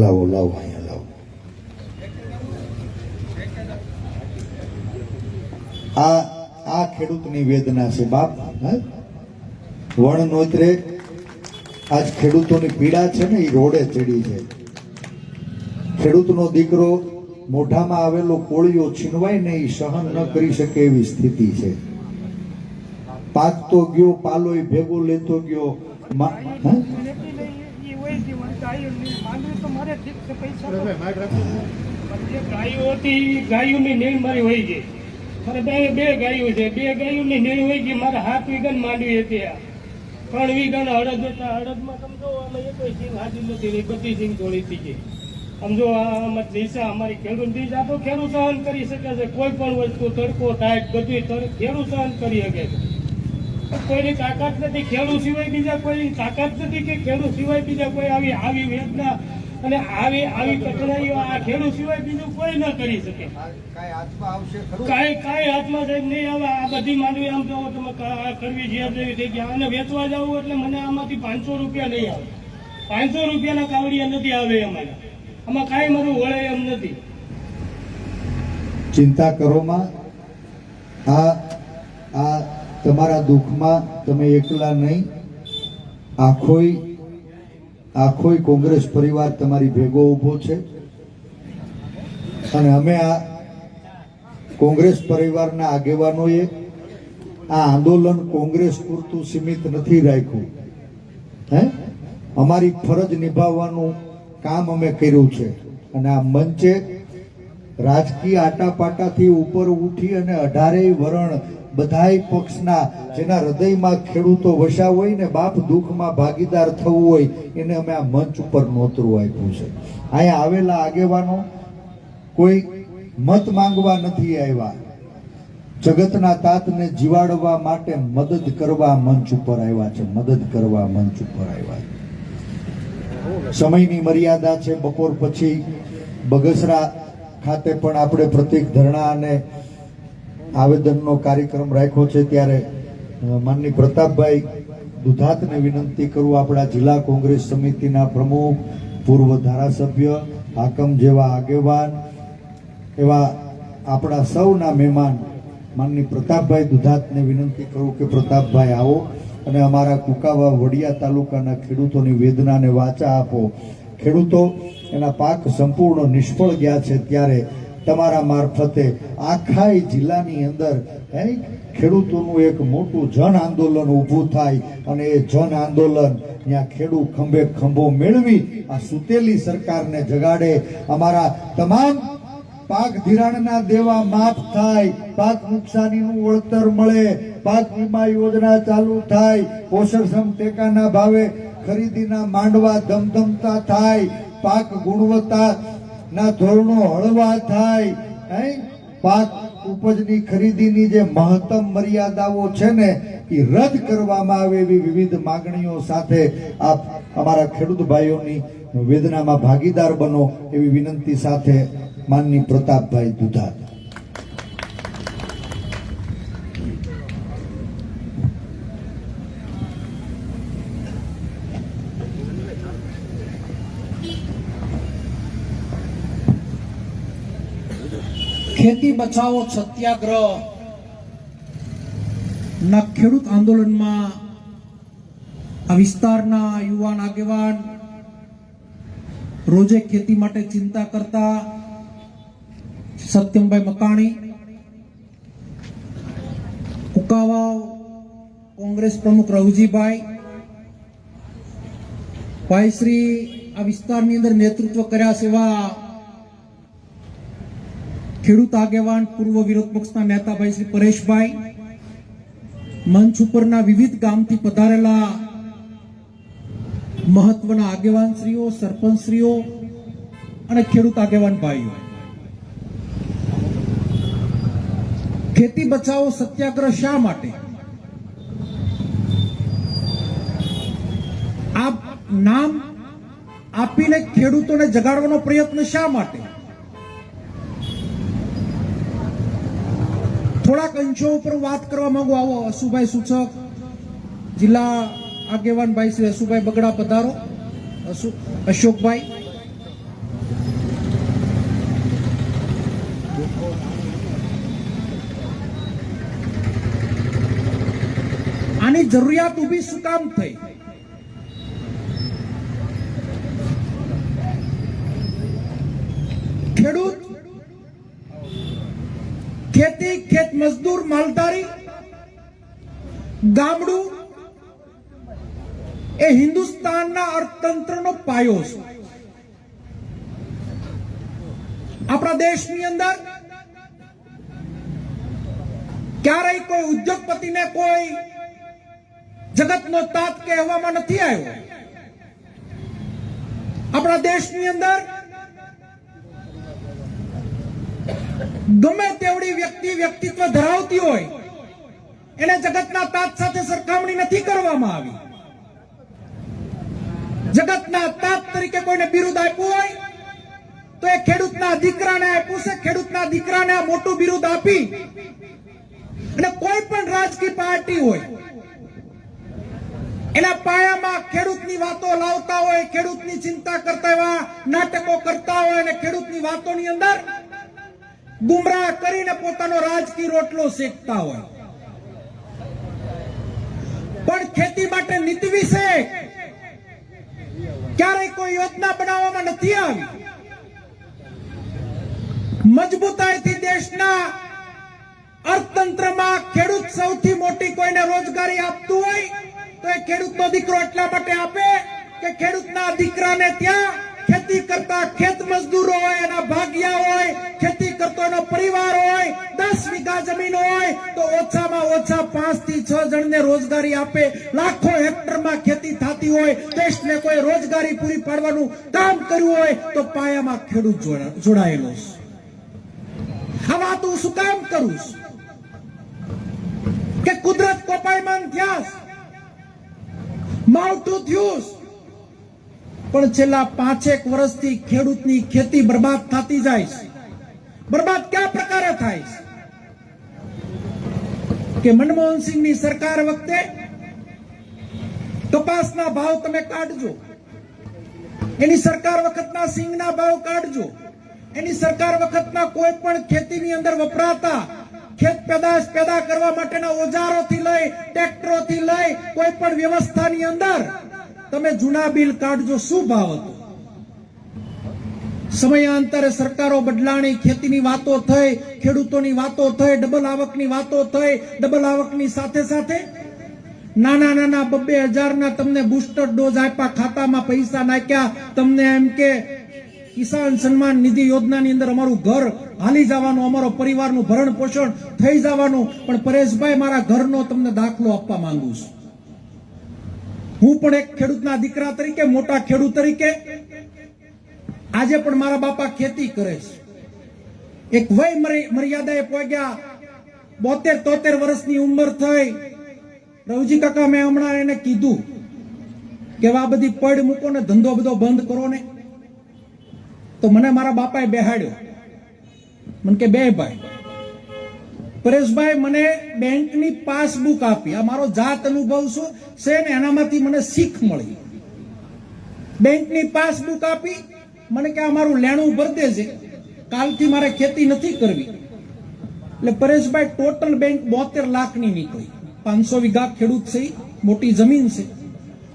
લાવો લાવો અહીંયા લાવો આ આ ખેડૂતની વેદના છે બાપ? વણ નોતરે આજ ખેડૂતોની પીડા છે ને, એ રોડે ચડી છે ખેડૂતનો દીકરો મોઢામાં આવેલો કોળિયો છીનવાય ને, એ સહન ન કરી શકે એવી સ્થિતિ છે. પાકતો ગયો, પાલોય ભેગો લેતો ગયો ગાયો હતી ગાયોની મારી હોય ગઈ. મારે બે બે ગાયો છે. બે ગાયોની નીણ હોય ગઈ મારે હાથ માંડવી હતી આ. ત્રણ વિઘન હળદ હતા. હળદમાં તમે જો અમે એ કોઈ સિંગ હાજી નથી બધી સિંગ તોડી ગઈ. સમજો આમાં દિશા અમારી ખેડૂત દિશા તો ખેડૂત સહન કરી શકે છે. કોઈ પણ વસ્તુ તડકો ટાઈટ બધું ખેડૂત સહન કરી શકે છે. કોઈની તાકાત નથી, ખેડૂત સિવાય બીજા કોઈ તાકાત નથી કે ખેડૂત સિવાય બીજા કોઈ આવી આવી વેદના અને આવી આવી કઠણાઈઓ આ ખેડૂત સિવાય બીજું કોઈ ન કરી શકે. કાંઈ કાંઈ હાથમાં સાહેબ નહીં આવે. આ બધી માનવી આમ તમે કરવી ગયા અને વેચવા જવું એટલે મને આમાંથી પાંચસો રૂપિયા નહીં આવે. પાંચસો રૂપિયાના કાવડિયા નથી આવે અમારે. આમાં કાંઈ મારું વળે એમ નથી. ચિંતા કરોમાં આ તમારા દુઃખમાં તમે એકલા નહીં. આખોય આખોય કોંગ્રેસ પરિવાર તમારી ભેગો ઊભો છે. અને અમે આ કોંગ્રેસ પરિવારના આગેવાનોએ આ આંદોલન કોંગ્રેસ પૂરતું સીમિત નથી રાખ્યું. હે? અમારી ફરજ નિભાવવાનું કામ અમે કર્યું છે. અને આ મંચે રાજકીય આટાપાટાથી ઉપર ઉઠી અને અઢારેય વરણ બધાય પક્ષના જેના હૃદયમાં ખેડૂતો વસા હોય ને બાપ દુઃખમાં ભાગીદાર થવું હોય, એને અમે આ મંચ ઉપર નોતરું આપ્યું છે. અહીંયા આવેલા આગેવાનો, કોઈ મત માંગવા નથી આવ્યા. જગતના તાતને જીવાડવા માટે મદદ કરવા મંચ ઉપર આવ્યા છે, મદદ કરવા મંચ ઉપર આવ્યા છે. સમયની મર્યાદા છે, બપોર પછી બગસરા ખાતે પણ આપણે પ્રતિક ધરણા અને આવેદનનો કાર્યક્રમ રાખ્યો છે ત્યારે માનની પ્રતાપભાઈ દુધાતને વિનંતી કરું આપણા જિલ્લા કોંગ્રેસ સમિતિના પ્રમુખ, પૂર્વ ધારાસભ્ય હાકમ જેવા આગેવાન, એવા આપણા સૌના મહેમાન માનની પ્રતાપભાઈ દુધાતને વિનંતી કરું કે પ્રતાપભાઈ આવો અને અમારા કુકાવા વડિયા તાલુકાના ખેડૂતોની વેદનાને વાચા આપો. ખેડૂતો એના પાક સંપૂર્ણ નિષ્ફળ ગયા છે ત્યારે તમારા મારફતે આખા જિલ્લાની અંદર હે, ખેડૂતોનું એક મોટું જન આંદોલન ઊભું થાય અને એ જન આંદોલન ત્યાં ખેડૂત ખંભે ખંભો મેળવી આ સુતેલી સરકારને જગાડે. અમારા તમામ પાક ધિરાણના દેવા માફ થાય પાક નુકસાનીનું વળતર મળે પાક વીમા યોજના ચાલુ થાય પોષણક્ષમ ટેકાના ભાવે ખરીદીના માંડવા ધમધમતા થાય પાક ગુણવત્તા ના ધોરણો હળવા થાય, હે? પાક ઉપજની ખરીદીની જે મહત્તમ મર્યાદાઓ છે ને, એ રદ કરવામાં આવે એવી વિવિધ માગણીઓ સાથે આપ અમારા ખેડૂત ભાઈઓની વેદનામાં ભાગીદાર બનો એવી વિનંતી સાથે માનની પ્રતાપભાઈ દુધાત ખેતી બચાવો સત્યાગ્રહ. ના ખેડૂત આંદોલનમાં આ વિસ્તારના યુવાન આગેવાન રોજે ખેતી માટે ચિંતા કરતા સત્યમભાઈ મકાણી કુકાવાવ કોંગ્રેસ પ્રમુખ રવજીભાઈ ભાઈશ્રી આ વિસ્તારની અંદર નેતૃત્વ કર્યા એવા ખેડૂત આગેવાન પૂર્વ વિરોધ પક્ષના નેતા શ્રી પરેશભાઈ, મંચ ઉપરના વિવિધ ગામથી પધારેલા મહત્વના આગેવાનશ્રીઓ, સરપંચશ્રીઓ અને ખેડૂત આગેવાન ભાઈઓ. ખેતી બચાવો સત્યાગ્રહ શા માટે? આ નામ આપીને ખેડૂતોને જગાડવાનો પ્રયત્ન શા માટે? થોડાક અંશો ઉપર વાત કરવા માંગુ આવો અશુભાઈ સૂચક જિલ્લા આગેવાન ભાઈ શ્રી અશુભાઈ બગડા પધારો અશોક અશોકભાઈ આની જરૂરિયાત ઊભી શું કામ થઈ ખેડૂત ખેતી ખેત મજદૂર માલધારી, ગામડું એ હિન્દુસ્તાનના અર્થતંત્રનો પાયો છે. આપણા દેશની અંદર ક્યારેય કોઈ ઉદ્યોગપતિને કોઈ જગતનો તાત કહેવામાં નથી આવ્યો. આપણા દેશની અંદર ગમે તેવડી વ્યક્તિ વ્યક્તિત્વ ધરાવતી હોય, એને જગતના તાત સાથે સરખામણી નથી કરવામાં આવી. જગતના તાત તરીકે કોઈને બિરુદ આપ્યું હોય, તો એ ખેડૂતના દીકરાને આપ્યું છે. ખેડૂતના દીકરાને આ મોટું બિરુદ આપી અને કોઈ પણ રાજકીય પાર્ટી હોય, એના પાયામાં ખેડૂતની વાતો લાવતા હોય, ખેડૂતની ચિંતા કરતા એવા નાટકો કરતા હોય અને ખેડૂતની વાતોની અંદર ગુમરાહ કરીને પોતાનો રાજકીય રોટલો શેકતા હોય. પણ ખેતી માટે નીતિ વિશે ક્યારેય કોઈ યોજના બનાવવામાં નથી આવી. મજબૂતાઈથી દેશના અર્થતંત્રમાં ખેડૂત સૌથી મોટી કોઈને રોજગારી આપતું હોય, તો એ ખેડૂતનો દીકરો એટલા માટે આપે કે ખેડૂતના દીકરાને ત્યાં ખેતી કરતા ખેત મજદૂરો હોય, એના ભાગ્યા હોય, ખેતી કરતો એનો પરિવાર હોય, દસ વીઘા જમીન હોય, તો ઓછામાં ઓછા પાંચથી છ જણને રોજગારી આપે. લાખો હેક્ટરમાં ખેતી થતી હોય, દેશને કોઈ રોજગારી પૂરી પાડવાનું કામ કર્યું હોય, તો પાયામાં ખેડૂત જોડાયેલો આ વાત હું શું કામ કરું છું? કે કુદરત કોપાયમાન થયા માવઠું થયું પણ છેલ્લા પાંચેક વર્ષથી ખેડૂતની ખેતી બરબાદ થતી જાય છે. બરબાદ કયા પ્રકારે થાય? કે મનમોહનસિંહની સરકાર વખતે કપાસના ભાવ તમે કાઢજો. એની સરકાર વખતના સિંગના ભાવ કાઢજો. એની સરકાર વખતના કોઈ પણ ખેતીની અંદર વપરાતા ખેત પેદાશ પેદા કરવા માટેના ઓજારોથી લઈ, ટ્રેક્ટરોથી લઈ કોઈ પણ વ્યવસ્થાની અંદર તમે જૂના બિલ કાઢજો. શું ભાવ હતો? સમયાંતરે સરકારો બદલાણી, ખેતીની વાતો થઈ, ખેડૂતોની વાતો થઈ, ડબલ આવકની વાતો થઈ, ડબલ આવકની સાથે સાથે નાના નાના બબ્બે હજારના તમને બુસ્ટર ડોઝ આપ્યા, ખાતામાં પૈસા નાખ્યા, તમને એમ કે કિસાન સન્માન નિધિ યોજનાની અંદર અમારું ઘર હાલી જવાનું, અમારો પરિવારનું ભરણ પોષણ થઈ જવાનું, પણ પરેશભાઈ, મારા ઘરનો તમને દાખલો આપવા માંગુ છું. હું પણ એક ખેડૂતના દીકરા તરીકે, મોટા ખેડૂત તરીકે આજે પણ મારા બાપા ખેતી કરે છે. એક વય મર્ય- મર્યાદાએ પહોંચ્યા બોતેર, તોતેર વર્ષની ઉંમર થઈ. રવજી કાકા, મેં હમણાં એને કીધું કે આ બધી પડ મૂકો ને ધંધો બધો બંધ કરો ને. તો મને મારા બાપાએ બેહાડ્યો. મને કે, બે ભાઈ. પરેશભાઈ મને બેંકની પાસબુક આપી. આ મારો જાત અનુભવ શું? છે ને, એનામાંથી મને શીખ મળી. બેંકની પાસબુક આપી મને કે આ મારું લેણું ભર દેજે કાલથી મારે ખેતી નથી કરવી. એટલે પરેશભાઈ ટોટલ બેંક બોતેર લાખની નીકળી. પાંચસો વીઘા ખેડૂત છે મોટી જમીન છે.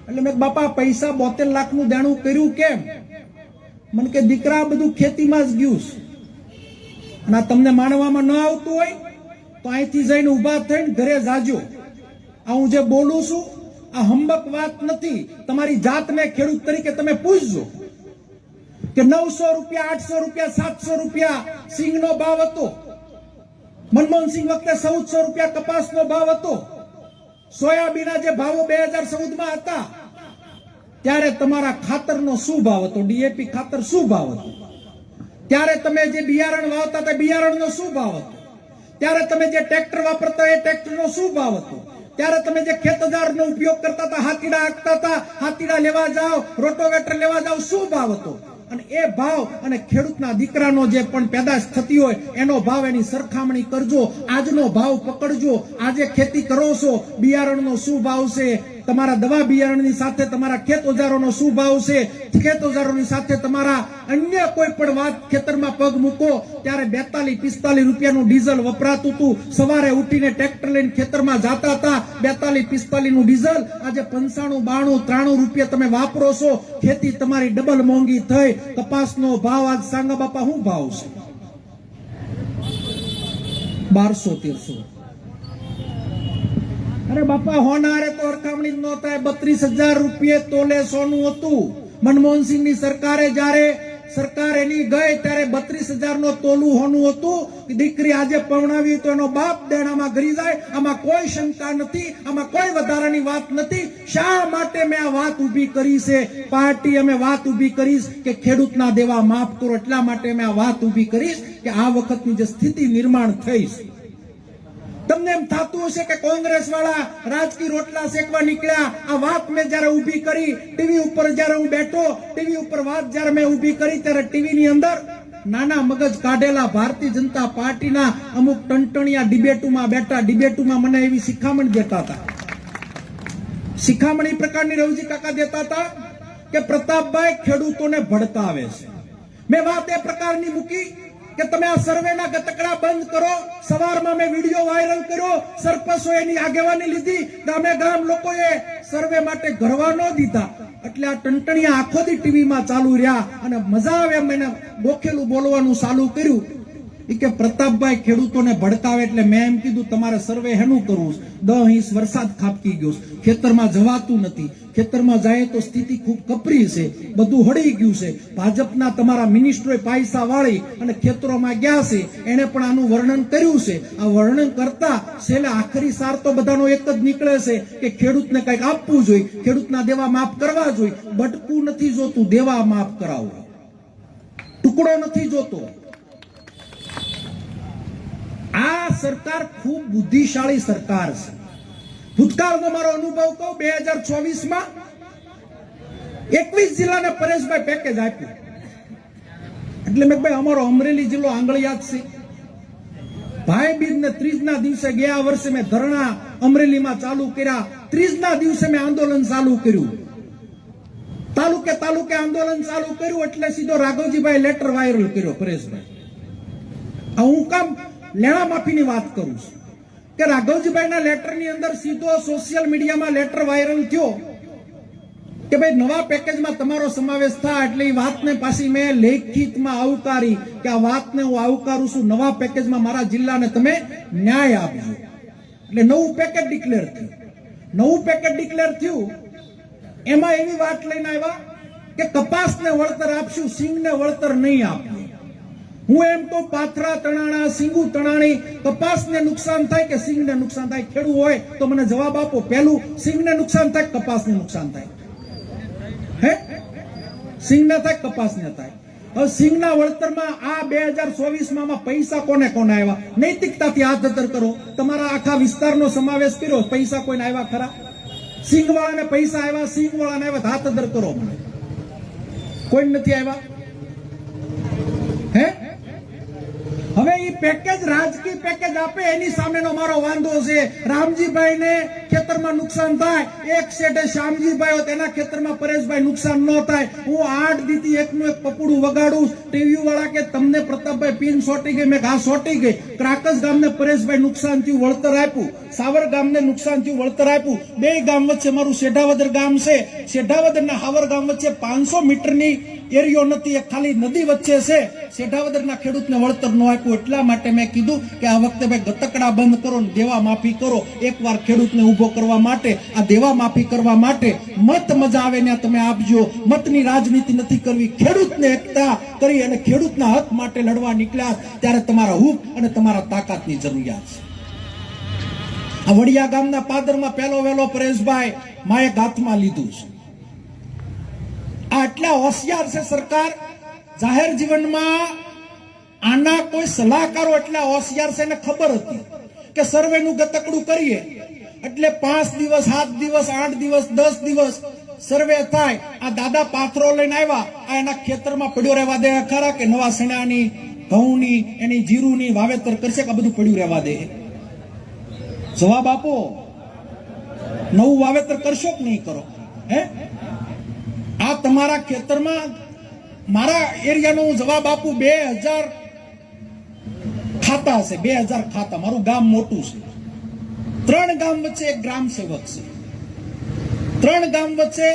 એટલે મેં બાપા, પૈસા બોતેર લાખનું દેણું કર્યું કેમ? મને કે, દીકરા બધું ખેતીમાં જ ગયું છે. અને તમને માનવામાં ન આવતું હોય, તો અહીંથી જઈને ઊભા થઈને ઘરે જાજો. આ હું જે બોલું છું, આ હંબક વાત નથી. તમારી જાતને ખેડૂત તરીકે તમે પૂછજો. કે નવસો રૂપિયા, આઠસો રૂપિયા, સાતસો રૂપિયા સિંગનો ભાવ હતો. મનમોહનસિંહ વખતે ચૌદસો રૂપિયા કપાસનો ભાવ હતો. સોયાબીના જે ભાવો બે હજાર ચૌદમાં હતા, ત્યારે તમારા ખાતરનો શું ભાવ હતો? ડીએપી ખાતર શું ભાવ હતો? ત્યારે તમે જે બિયારણ વાવતા હતા બિયારણનો શું ભાવ હતો? ત્યારે તમે જે ટ્રેક્ટર વાપરતા એ ટ્રેક્ટરનો શું ભાવ હતો? ત્યારે તમે જે ખેતજારનો ઉપયોગ કરતા હતા, હાથીડા હાંકતા હતા, હાથીડા લેવા જાઓ, રોટોવેટર લેવા જાઓ, શું ભાવ હતો? અને એ ભાવ અને ખેડૂતના દીકરાનો જે પણ પેદાશ થતી હોય, એનો ભાવ એની સરખામણી કરજો. આજનો ભાવ પકડજો. આજે ખેતી કરો છો. બિયારણનો શું ભાવ છે? તમારા દવા બિયારણની સાથે તમારા ખેત ઓજારોનો શું ભાવ છે? ખેત ઓજારોની સાથે તમારા અન્ય કોઈ પણ વાત ખેતરમાં પગ મૂકો, ત્યારે બેતાલીસ, પિસ્તાલીસ રૂપિયાનું ડીઝલ વપરાતું હતું. સવારે ઉઠીને ટ્રેક્ટર લઈને ખેતરમાં જતા હતા. બેતાલીસ પિસ્તાલીસનું ડીઝલ, આજે પંચાણું, બાણું, ત્રાણું રૂપિયા તમે વાપરો છો. ખેતી તમારી ડબલ મોંઘી થઈ. કપાસનો ભાવ આજ સાંગા બાપા શું ભાવ છે? બારસો, તેરસો. અરે બાપા, હોનારે તો સરખામણી જ નહોતા બત્રીસ હજાર રૂપિયે તોલે સોનું હતું. મનમોહનસિંહની સરકારે જ્યારે સરકાર એની ગઈ ત્યારે બત્રીસ હજાર નો તોલું હોનું હતું દીકરી આજે પવણાવી તો એનો બાપ દેણામાં ઘરી જાય. આમાં કોઈ શંકા નથી, આમાં કોઈ વધારાની વાત નથી. શા માટે મેં આ વાત ઊભી કરી છે? પાર્ટી અમે વાત ઊભી કરીશ કે ખેડૂતના દેવા માફ કરો. એટલા માટે મેં આ વાત ઊભી કરીશ કે આ વખતની જે સ્થિતિ નિર્માણ થઈ છે તમને એમ થતું હશે કે કોંગ્રેસ વાળા રાજકીય રોટલા શેકવા નીકળ્યા. આ વાત મેં જયારે ઊભી કરી, ટીવી ઉપર જયારે હું બેઠો, ટીવી ઉપર વાત જયારે મેં ઊભી કરી ત્યારે ટીવી ની અંદર નાના મગજ કાઢેલા ભારતીય જનતા પાર્ટીના અમુક ટંટણિયા ડિબેટુમાં બેઠા, ડિબેટુમાં મને એવી શિખામણ દેતા હતા. શિખામણ એ પ્રકારની રવજી કાકા દેતા હતા કે પ્રતાપભાઈ ખેડૂતોને ભડકાવે છે. મેં વાત એ પ્રકારની મૂકી કે તમે આ સર્વેના ગતકડા બંધ કરો. સવારમાં મેં વીડિયો વાયરલ કર્યો. સરપંચો એની આગેવાની લીધી. ગામે ગામ લોકોએ સર્વે માટે ઘરવા ન દીધા. એટલે આ ટંટણીયા આંખોથી ટીવીમાં ચાલુ રહ્યા અને મજા આવે એમ એને ગોખેલું બોલવાનું ચાલુ કર્યું. કે પ્રતાપભાઈ ખેડૂતોને ભડકાવે એટલે મેં એમ કીધું, તમારે સર્વે હેનું કરવું દહ ઇંચ વરસાદ ખાબકી ગયો ખેતરમાં જવાતું નથી. ખેતરમાં જાય તો સ્થિતિ ખૂબ કપરી છે. બધું હળી ગયું છે. ભાજપના તમારા મિનિસ્ટરોએ પૈસા વાળી અને ખેતરોમાં ગયા છે. એને પણ આનું વર્ણન કર્યું છે. આ વર્ણન કરતા છેલ્લે આખરી સાર તો બધાનો એક જ નીકળે છે કે ખેડૂતને કંઈક આપવું જોઈએ. ખેડૂતના દેવા માફ કરવા જોઈએ. બટકું નથી જોતું, દેવા માફ કરાવવા ટુકડો નથી જોતો. આ સરકાર ખૂબ બુદ્ધિશાળી સરકાર છે. ભૂતકાળનો મારો અનુભવ કહું, બે હજાર ચોવીસમાં એકવીસ જિલ્લાને પરેશભાઈ પેકેજ આપ્યું. એટલે મેં ભાઈ, અમારો અમરેલી જિલ્લો આંગળિયાત છે. ભાઈ બીજ ને દિવસે ગયા વર્ષે મેં ધરણા અમરેલીમાં ચાલુ કર્યા. ત્રીજના દિવસે મેં આંદોલન ચાલુ કર્યું. તાલુકે તાલુકે આંદોલન ચાલુ કર્યું, એટલે સીધો રાઘવજીભાઈ લેટર વાયરલ કર્યો, પરેશભાઈ. હું કામ લેણા માફીની વાત કરું છું કે રાઘવજીભાઈના લેટરની અંદર સીધો સોશિયલ મીડિયામાં લેટર વાયરલ થયો કે ભાઈ નવા પેકેજમાં તમારો સમાવેશ થાય એટલે એ વાતને પાછી મેં લેખિતમાં આવકારી કે આ વાતને હું આવકારું છું. નવા પેકેજમાં મારા જિલ્લાને તમે ન્યાય આપજો. એટલે નવું પેકેજ ડિક્લેર થયું. નવું પેકેજ ડિક્લેર થયું. એમાં એવી વાત લઈને આવ્યા કે કપાસને વળતર આપશું, સિંગને વળતર નહીં આપીએ. હું એમ તો પાથરા તણાણા, સિંગુ તણાણી, કપાસને નુકસાન થાય કે સિંગને નુકસાન થાય? ખેડૂત હોય તો મને જવાબ આપો. પહેલું, સિંગને નુકસાન થાય કપાસ કપાસને નુકસાન થાય? હે? સિંગને થાય કપાસ કપાસને થાય? હવે સિંગના વળતરમાં આ બે હજાર ચોવીસમાં પૈસા કોને કોને આવ્યા નૈતિકતાથી હાથ ધર કરો. તમારા આખા વિસ્તારનો સમાવેશ કર્યો. પૈસા કોઈને આવ્યા ખરા? સિંગ વાળાને પૈસા આવ્યા સિંગ વાળાને આવ્યા હાથ ધર કરો મને કોઈ નથી આવ્યા હે હવે એ પેકેજ રાજકીય પેકેજ આપે, એની સામેનો મારો વાંધો છે. રામજીભાઈ ને ખેતરમાં નુકસાન થાય, એક શેઠે શ્યામજીભાઈ હોય તેના ખેતરમાં પરેશભાઈ નુકસાન ન થાય. હું આઠ દીથી એકનું એક પપડું વગાડું ટીવી વાળા કે તમને પ્રતાપભાઈ પિન સોટી ગઈ, મેં ઘાસ સોટી ગઈ. ક્રાકસ ગામને પરેશભાઈ નુકસાન થયું, વળતર આપ્યું. સાવર ગામને નુકસાન થયું, વળતર આપ્યું. બે ગામ વચ્ચે મારું શેઢાવદર ગામ છે. શેઢાવદર ના હાવર ગામ વચ્ચે પાંચસો મીટરની એરિયો નથી, એક ખાલી નદી વચ્ચે છે. શેઢાવદરના ખેડૂતને વળતર ન આપ્યું એટલા માટે મેં કીધું કે આ વખતે ભાઈ ગતકડા બંધ કરો ને દેવા માફી કરો. એકવાર ખેડૂતને ઊભો કરવા માટે, આ દેવા માફી કરવા માટે મત મજા આવે ને તમે આપજો. મતની રાજનીતિ નથી કરવી. ખેડૂતને એકતા કરી અને ખેડૂતના હક માટે લડવા નીકળ્યા ત્યારે તમારા હુક અને તમારા તાકાતની જરૂરિયાત છે. આ વડિયા ગામના પાદરમાં પહેલો વહેલો પરેશભાઈ, માએ હાથમાં લીધું છે. આ એટલા હોશિયાર છે સરકાર. જાહેર જીવનમાં આના કોઈ સલાહકારો એટલા હોશિયાર છે એને ખબર હતી કે સર્વેનું ગતકડું કરીએ. એટલે પાંચ દિવસ, સાત દિવસ, આઠ દિવસ, દસ દિવસ સર્વે થાય. આ દાદા પાથરો લઈને આવ્યા. આ એના ખેતરમાં પડ્યો રહેવા દે. ખરા કે નવા સણાની, ઘઉંની, એની જીરુની વાવેતર કરશે કે આ બધું પડ્યું રહેવા દે? જવાબ આપો. નવું વાવેતર કરશો કે નહીં કરો? હે? આ તમારા ખેતરમાં મારા એરિયાનો હું જવાબ આપું, બે હજાર ખાતા હશે, બે હજાર ખાતા. મારું ગામ મોટું છે. ત્રણ ગામ વચ્ચે એક ગ્રામ સેવક છે. ત્રણ ગામ વચ્ચે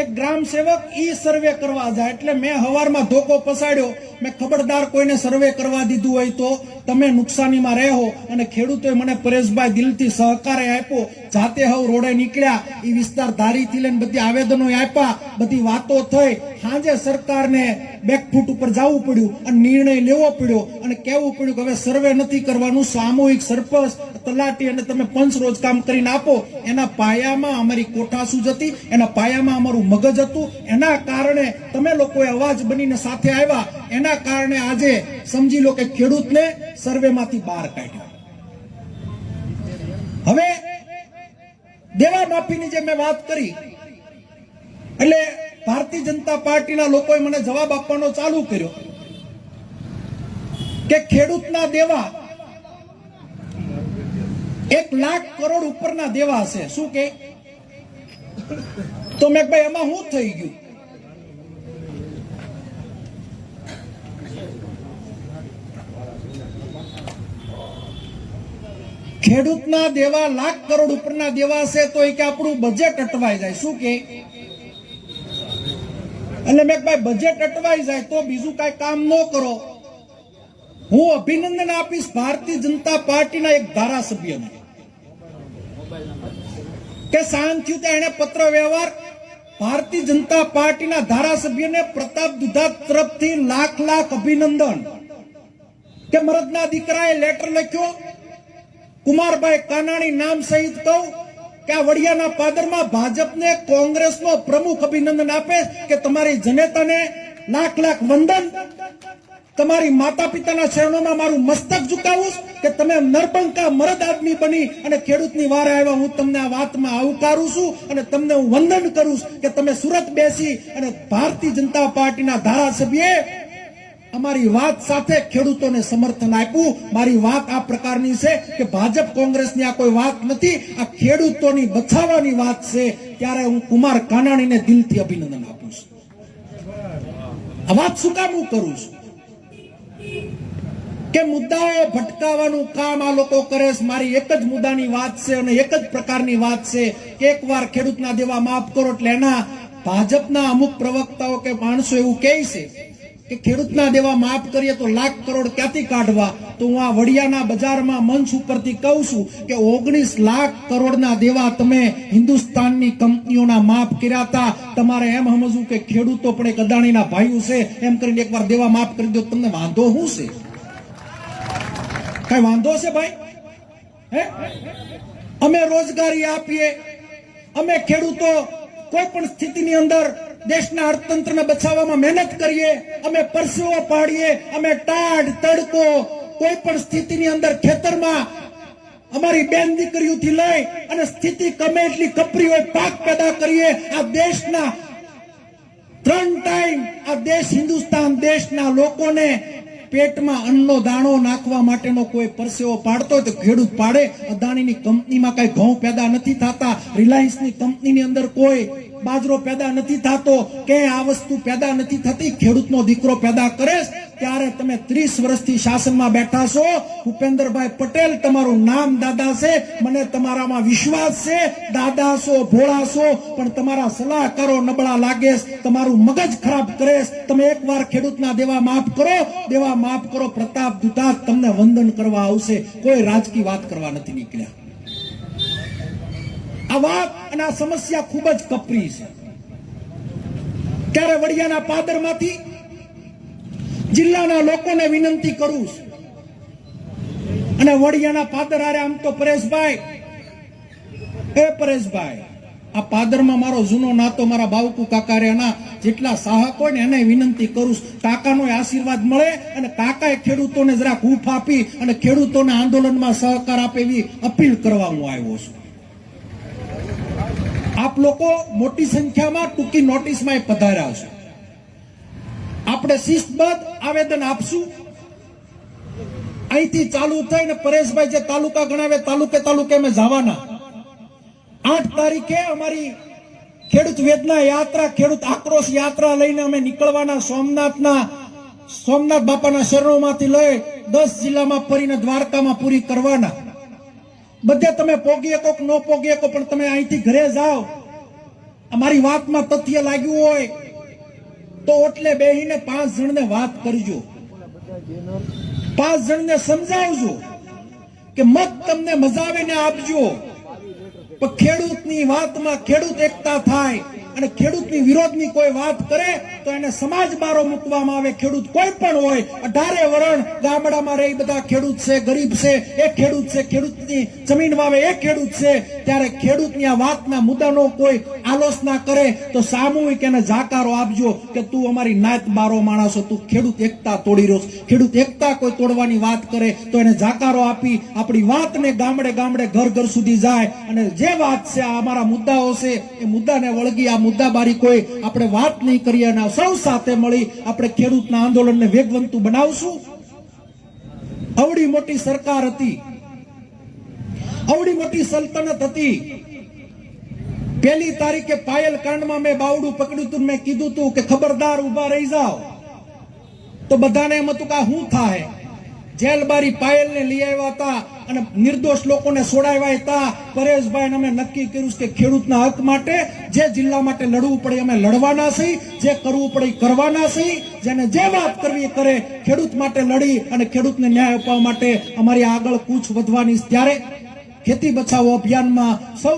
એક ગ્રામ સેવક ઈ સર્વે કરવા જાય. એટલે મેં હવારમાં ધોકો પસાડ્યો. મેં ખબરદાર કોઈને સર્વે કરવા દીધું હોય તો તમે નુકસાનીમાં રહો અને ખેડૂતોએ મને પરેશભાઈ દિલથી સહકાર આપ્યો. જાતે હવ રોડે નીકળ્યા. એ વિસ્તાર ધારીથી લઈને બધી આવેદનો આપ્યા. બધી વાતો થઈ. સાંજે સરકારને બેકફૂટ ઉપર જવું પડ્યું અને નિર્ણય લેવો પડ્યો. અને કહેવું પડ્યું કે હવે સર્વે નથી કરવાનું. સામૂહિક સરપંચ તલાટી અને તમે પંચ રોજ કામ કરીને આપો, એના પાયામાં અમારી કોઠાસૂજ હતી, એના પાયામાં અમારું મગજ હતું, એના કારણે તમે લોકોએ અવાજ બનીને સાથે આવ્યા, એના કારણે આજે સમજી લો કે ખેડૂતને સર્વેમાંથી બહાર કાઢ્યા. હવે દેવા માફીની જે મેં વાત કરી, એટલે ભારતીય જનતા પાર્ટીના લોકોએ મને જવાબ આપવાનો ચાલુ કર્યો કે ખેડૂતના દેવા એક લાખ કરોડ ઉપરના દેવા હશે. શું કે? તો મેં ભાઈ એમાં શું થઈ ગયું? ખેડૂતના દેવા લાખ કરોડ ઉપરના દેવા છે તો એ કે આપણું બજેટ અટવાઈ જાય. શું કે? એટલે મેં ભાઈ બજેટ અટવાઈ જાય તો બીજું કાંઈ કામ ન કરો. હું અભિનંદન આપીશ ભારતીય જનતા પાર્ટીના એક ધારાસભ્યને. કે શાંત થયું ત્યાં પત્ર વ્યવહાર ભારતીય જનતા પાર્ટીના ધારાસભ્યને પ્રતાપ દુધા તરફથી લાખ લાખ અભિનંદન. કે મરદના દીકરાએ લેટર લખ્યો, કુમારભાઈ કાનાણી નામ સહિત કહું કે આ વડિયાના પાદરમાં ભાજપને કોંગ્રેસનો પ્રમુખ અભિનંદન આપે કે તમારી જનેતાને લાખ લાખ વંદન તમારી માતા પિતાના શરણોમાં મારું મસ્તક ઝુકાવું કે તમે નરપંકા મરદ આદમી બની અને ખેડૂતની વારે આવ્યા હું તમને આ વાતમાં આવકારું છું અને તમને હું વંદન કરું છું કે તમે સુરત બેસી અને ભારતીય જનતા પાર્ટીના ધારાસભ્યએ અમારી વાત સાથે ખેડૂતોને સમર્થન આપ્યું. મારી વાત આ પ્રકારની છે કે ભાજપ કોંગ્રેસની આ કોઈ વાત નથી, આ ખેડૂતોની બચાવવાની વાત છે. ત્યારે હું કુમાર કાનાણીને દિલથી અભિનંદન આપું છું. આ વાત શું કામ હું કરું છું? કે મુદ્દાઓ ભટકાવાનું કામ આ લોકો કરે મારી એક જ મુદ્દાની વાત છે અને એક જ પ્રકારની વાત છે કે એકવાર ખેડૂતના દેવા માફ કરો એટલે એના ભાજપના અમુક પ્રવક્તાઓ કે માણસો એવું કહે છે કે ખેડૂતના દેવા માફ કરીએ તો લાખ કરોડ ક્યાંથી કાઢવા? તો હું આ વડિયાના બજારમાં મંચ ઉપરથી કહું છું કે ઓગણીસ લાખ કરોડના દેવા તમે હિન્દુસ્તાનની કંપનીઓના માફ કર્યા હતા. તમારે એમ સમજવું કે ખેડૂતો પણ એક અદાણીના ભાઈઓ છે. એમ કરીને એકવાર દેવા માફ કરી દો, તમને વાંધો શું છે? કઈ વાંધો છે ભાઈ? હે? અમે રોજગારી આપીએ. અમે ખેડૂતો કોઈ પણ સ્થિતિની અંદર દેશના અર્થતંત્રને બચાવવામાં મહેનત કરીએ, અમે પરસેવો પાડીએ, અમે ટાઢ, તડકો કોઈ પણ સ્થિતિની અંદર ખેતરમાં અમારી બેન દીકરીઓથી લઈ અને સ્થિતિ ગમે એટલી કપરી હોય, પાક પેદા કરીએ. આ દેશના ત્રણ ટાઈમ આ દેશ હિન્દુસ્તાન દેશના લોકોને પેટમાં અન્નનો દાણો નાખવા માટેનો કોઈ પરસેવો પાડતો તો ખેડૂત પાડે. અદાણીની કંપનીમાં કઈ ઘઉં પેદા નથી થતા. રિલાયન્સની કંપનીની અંદર કોઈ બાજરો પેદા નથી થતો, કે આ વસ્તુ પેદા નથી થતી, ખેડૂતનો દીકરો પેદા કરે ત્યારે તમે ત્રીસ વર્ષથી શાસનમાં બેઠા છો. ભૂપેન્દ્રભાઈ પટેલ તમારું નામ દાદા છે, મને તમારામાં વિશ્વાસ છે. દાદા છો, ભોળા છો, પણ તમારા સલાહકારો નબળા લાગે તમારું મગજ ખરાબ કરે. તમે એકવાર ખેડૂતના દેવા માફ કરો, દેવા માફ કરો, પ્રતાપ દુધાત તમને વંદન કરવા આવશે. કોઈ રાજકીય વાત કરવા નથી નીકળ્યા. આ વાત અને આ સમસ્યા ખૂબ જ કપરી છે. ત્યારે વડિયાના પાદરમાંથી જિલ્લાના લોકોને વિનંતી કરું છું. અને વડિયાના પાદર આરે આમ તો પરેશભાઈ, એ પરેશભાઈ, આ પાદરમાં મારો જૂનો નાતો મારા બાવકુ કાકા જેટલા સાહક હોય ને એને વિનંતી કરું. કાકાનો આશીર્વાદ મળે અને કાકાએ ખેડૂતોને જરાક હૂફ આપી અને ખેડૂતોને આંદોલનમાં સહકાર આપે એવી અપીલ કરવા હું આવ્યો છું. આપ લોકો મોટી સંખ્યામાં ટૂંકી નોટિસમાં પધાર્યા છો આપણે શિસ્તબદ્ધ આવેદન આપશું. અહીંથી ચાલુ થઈને પરેશભાઈ જે તાલુકા ગણાવે તાલુકે તાલુકે અમે જવાના. આઠ તારીખે અમારી ખેડૂત વેદના યાત્રા, ખેડૂત આક્રોશ યાત્રા લઈને અમે નીકળવાના સોમનાથના, સોમનાથ બાપાના શરણોમાંથી લઈ દસ જિલ્લામાં ફરીને દ્વારકામાં પૂરી કરવાના. બધે તમે પોગી શકો ન પોગી શકો પણ તમે અહીંથી ઘરે જાઓ. અમારી વાતમાં તથ્ય લાગ્યું હોય તો ઓટલે બેહીને પાંચ જણને વાત કરજો. પાંચ જણને સમજાવજો કે મત તમને મજા આવે આપજો. પણ ખેડૂતની વાતમાં ખેડૂત એકતા થાય. અને ખેડૂતની વિરોધની કોઈ વાત કરે, તો એને સમાજ બારો મૂકવામાં આવે. ખેડૂત કોઈ પણ હોય, અઢારે વરણ ગામડામાં રહી બધા ખેડૂત છે, ગરીબ છે એ ખેડૂત છે, ખેડૂતની જમીન વાવે એ ખેડૂત છે. ત્યારે ખેડૂતની આ વાતના મુદ્દાનો કોઈ આલોચના કરે, તો સામૂહિક એને જાકારો આપજો કે તું અમારી નાત બારો માણસો તું ખેડૂત એકતા તોડી રહ્યો ખેડૂત એકતા કોઈ તોડવાની વાત કરે, તો એને જાકારો આપી, આપણી વાતને ગામડે ગામડે ઘર ઘર સુધી જાય. અને જે વાત છે, આ અમારા મુદ્દાઓ છે, એ મુદ્દાને વળગી આ મુદ્દાબારી કોઈ આપણે વાત નહીં કરીએ અને સૌ સાથે મળી આપણે ખેડૂતના આંદોલનને વેગવંતુ બનાવશું. અવડી મોટી સરકાર હતી. અવડી મોટી સલ્તનત હતી. પહેલી તારીખે પાયલ કાંડમાં મેં બાવડું પકડ્યું હતું મેં કીધું હતું કે ખબરદાર ઊભા રહી જાઓ. તો બધાને એમ હતું કે શું થાય? જેલબારી પાયલને લઈ આવ્યા હતા અને નિર્દોષ લોકોને છોડાવ્યા હતા. પરેશભાઈ અમે નક્કી કર્યું કે ખેડૂતના હક માટે જે જિલ્લા માટે લડવું પડે અમે લડવાના છીએ. જે કરવું પડે કરવાના છીએ. જેને જે વાત કરવી કરે. ખેડૂત માટે લડી અને ખેડૂતને ન્યાય અપાવવા માટે અમારી આગળ કૂચ વધવાની ત્યારે ખેતી બચાવો અભિયાનમાં સૌ